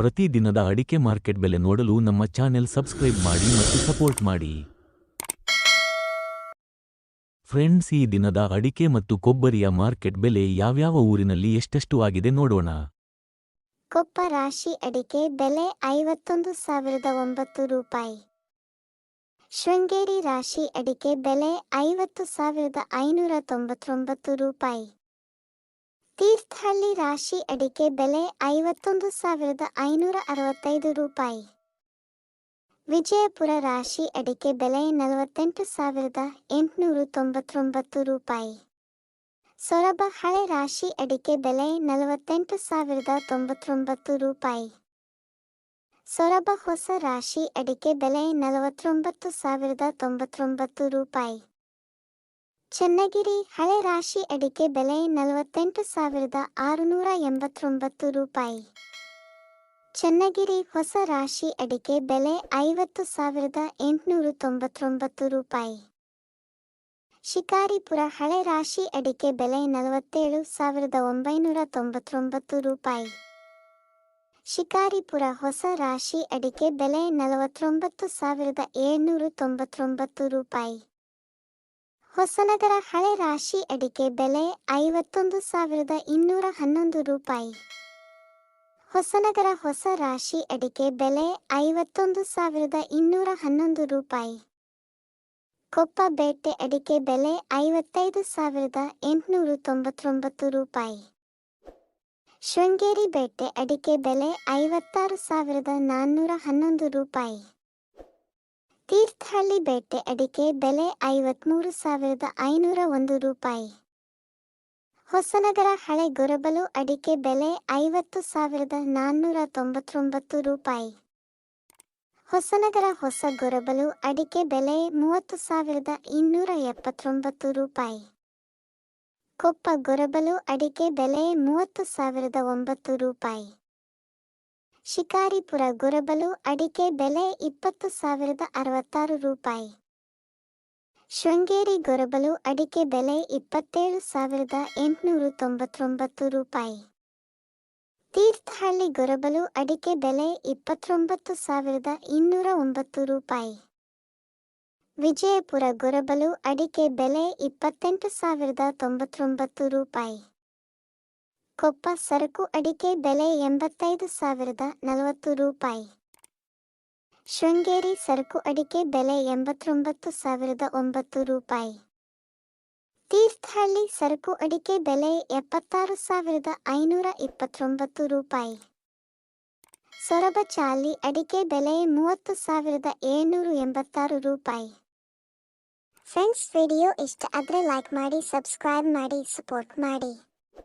ಪ್ರತಿ ದಿನದ ಅಡಿಕೆ ಮಾರ್ಕೆಟ್ ಬೆಲೆ ನೋಡಲು ನಮ್ಮ ಚಾನೆಲ್ ಸಬ್ಸ್ಕ್ರೈಬ್ ಮಾಡಿ ಮತ್ತು ಸಪೋರ್ಟ್ ಮಾಡಿ. ಫ್ರೆಂಡ್ಸ್, ಈ ದಿನದ ಅಡಿಕೆ ಮತ್ತು ಕೊಬ್ಬರಿಯ ಮಾರ್ಕೆಟ್ ಬೆಲೆ ಯಾವ್ಯಾವ ಊರಿನಲ್ಲಿ ಎಷ್ಟೆಷ್ಟು ಆಗಿದೆ ನೋಡೋಣ. ಕೊಪ್ಪ ರಾಶಿ ಅಡಿಕೆ ಬೆಲೆ ಐವತ್ತೊಂದು ಸಾವಿರದ ಒಂಬತ್ತು ರೂಪಾಯಿ. ಶೃಂಗೇರಿ ರಾಶಿ ಅಡಿಕೆ ಬೆಲೆ ಐವತ್ತು ಸಾವಿರದ ಐನೂರ ತೊಂಬತ್ತೊಂಬತ್ತು ರೂಪಾಯಿ. ತೀರ್ಥಹಳ್ಳಿ ರಾಶಿ ಅಡಿಕೆ ಬೆಲೆ ಐವತ್ತೊಂದು ಸಾವಿರದ ಐನೂರ ಅರವತ್ತೈದು ರೂಪಾಯಿ. ವಿಜಯಪುರ ರಾಶಿ ಅಡಿಕೆ ಬೆಲೆ ನಲವತ್ತೆಂಟು ಸಾವಿರದ ಎಂಟುನೂರು ತೊಂಬತ್ತೊಂಬತ್ತು ರೂಪಾಯಿ. ಸೊರಬ ಹಳೆ ರಾಶಿ ಅಡಿಕೆ ಬೆಲೆ ನಲವತ್ತೆಂಟು ಸಾವಿರದ ತೊಂಬತ್ತೊಂಬತ್ತು ರೂಪಾಯಿ. ಸೊರಬ ಹೊಸ ರಾಶಿ ಅಡಿಕೆ ಬೆಲೆ ನಲವತ್ತೊಂಬತ್ತು ಸಾವಿರದ ತೊಂಬತ್ತೊಂಬತ್ತು ರೂಪಾಯಿ. ಚನ್ನಗಿರಿ ಹಳೆ ರಾಶಿ ಅಡಿಕೆ ಬೆಲೆ ನಲವತ್ತೆಂಟು ಸಾವಿರದ ಆರುನೂರ ಎಂಬತ್ತೊಂಬತ್ತು ರೂಪಾಯಿ. ಚನ್ನಗಿರಿ ಹೊಸ ರಾಶಿ ಅಡಿಕೆ ಬೆಲೆ ಐವತ್ತು ಸಾವಿರದ ಎಂಟುನೂರ ತೊಂಬತ್ತೊಂಬತ್ತು ರೂಪಾಯಿ. ಶಿಕಾರಿಪುರ ಹಳೆ ರಾಶಿ ಅಡಿಕೆ ಬೆಲೆ ನಲವತ್ತೇಳು ಸಾವಿರದ ಒಂಬೈನೂರ ತೊಂಬತ್ತೊಂಬತ್ತು ರೂಪಾಯಿ. ಶಿಕಾರಿಪುರ ಹೊಸ ರಾಶಿ ಅಡಿಕೆ ಬೆಲೆ ನಲವತ್ತೊಂಬತ್ತು ಸಾವಿರದ ಏಳ್ನೂರ ತೊಂಬತ್ತೊಂಬತ್ತು ರೂಪಾಯಿ. ಹೊಸನಗರ ಹಳೆ ರಾಶಿ ಅಡಿಕೆ ಬೆಲೆ ಐವತ್ತೊಂದು ಸಾವಿರದ ಇನ್ನೂರ ಹನ್ನೊಂದು ರೂಪಾಯಿ. ಹೊಸನಗರ ಹೊಸ ರಾಶಿ ಅಡಿಕೆ ಬೆಲೆ ಐವತ್ತೊಂದು ಸಾವಿರದ ಇನ್ನೂರ ಹನ್ನೊಂದು ರೂಪಾಯಿ. ಕೊಪ್ಪ ಬೇಟೆ ಅಡಿಕೆ ಬೆಲೆ ಐವತ್ತೈದು ಸಾವಿರದ ಎಂಟುನೂರು ತೊಂಬತ್ತೊಂಬತ್ತು ರೂಪಾಯಿ. ಶೃಂಗೇರಿ ಬೇಟೆ ಅಡಿಕೆ ಬೆಲೆ ಐವತ್ತಾರು ಸಾವಿರದ ನಾನ್ನೂರ ಹನ್ನೊಂದು ರೂಪಾಯಿ. ತೀರ್ಥಹಳ್ಳಿ ಬೇಟೆ ಅಡಿಕೆ ಬೆಲೆ ಐವತ್ಮೂರು ಸಾವಿರದ ಐನೂರ ಒಂದು ರೂಪಾಯಿ. ಹೊಸನಗರ ಹಳೆ ಗೊರಬಲು ಅಡಿಕೆ ಬೆಲೆ ಐವತ್ತು ಸಾವಿರದ ನಾನ್ನೂರ ತೊಂಬತ್ತೊಂಬತ್ತು ರೂಪಾಯಿ. ಹೊಸನಗರ ಹೊಸ ಗೊರಬಲು ಅಡಿಕೆ ಬೆಲೆ ಮೂವತ್ತು ಸಾವಿರದ ಇನ್ನೂರ ಎಪ್ಪತ್ತೊಂಬತ್ತು ರೂಪಾಯಿ. ಕೊಪ್ಪ ಗೊರಬಲು ಅಡಿಕೆ ಬೆಲೆ ಮೂವತ್ತು ಸಾವಿರದ ಒಂಬತ್ತು ರೂಪಾಯಿ. ಶಿಕಾರಿಪುರ ಗೊರಬಲು ಅಡಿಕೆ ಬೆಲೆ ಇಪ್ಪತ್ತು ಸಾವಿರದ ಅರವತ್ತಾರು ರೂಪಾಯಿ. ಶೃಂಗೇರಿ ಗೊರಬಲು ಅಡಿಕೆ ಬೆಲೆ ಇಪ್ಪತ್ತೇಳು ಸಾವಿರದ ಎಂಟುನೂರು ತೊಂಬತ್ತೊಂಬತ್ತು ರೂಪಾಯಿ. ತೀರ್ಥಹಳ್ಳಿ ಗೊರಬಲು ಅಡಿಕೆ ಬೆಲೆ ಇಪ್ಪತ್ತೊಂಬತ್ತು ಸಾವಿರದ ಇನ್ನೂರ ಒಂಬತ್ತು ರೂಪಾಯಿ. ವಿಜಯಪುರ ಗೊರಬಲು ಅಡಿಕೆ ಬೆಲೆ ಇಪ್ಪತ್ತೆಂಟು ಸಾವಿರದ ತೊಂಬತ್ತೊಂಬತ್ತು ರೂಪಾಯಿ. ಕೊಪ್ಪ ಸರಕು ಅಡಿಕೆ ಬೆಲೆ ಎಂಬತ್ತೈದು ಸಾವಿರದ ನಲವತ್ತು ರೂಪಾಯಿ. ಶೃಂಗೇರಿ ಸರಕು ಅಡಿಕೆ ಬೆಲೆ ಎಂಬತ್ತೊಂಬತ್ತು ಸಾವಿರದ ಒಂಬತ್ತು ರೂಪಾಯಿ. ತೀರ್ಥಹಳ್ಳಿ ಸರಕು ಅಡಿಕೆ ಬೆಲೆ ಎಪ್ಪತ್ತಾರು ಸಾವಿರದ ಐನೂರ ಇಪ್ಪತ್ತೊಂಬತ್ತು ರೂಪಾಯಿ. ಸೊರಬ ಚಾಲಿ ಅಡಿಕೆ ಬೆಲೆ ಮೂವತ್ತು ಸಾವಿರದ ಏಳ್ನೂರು ಎಂಬತ್ತಾರು ರೂಪಾಯಿ. ಫ್ರೆಂಡ್ಸ್ ವಿಡಿಯೋ ಇಷ್ಟ ಆದರೆ ಲೈಕ್ ಮಾಡಿ ಸಬ್ಸ್ಕ್ರೈಬ್ ಮಾಡಿ ಸಪೋರ್ಟ್ ಮಾಡಿ.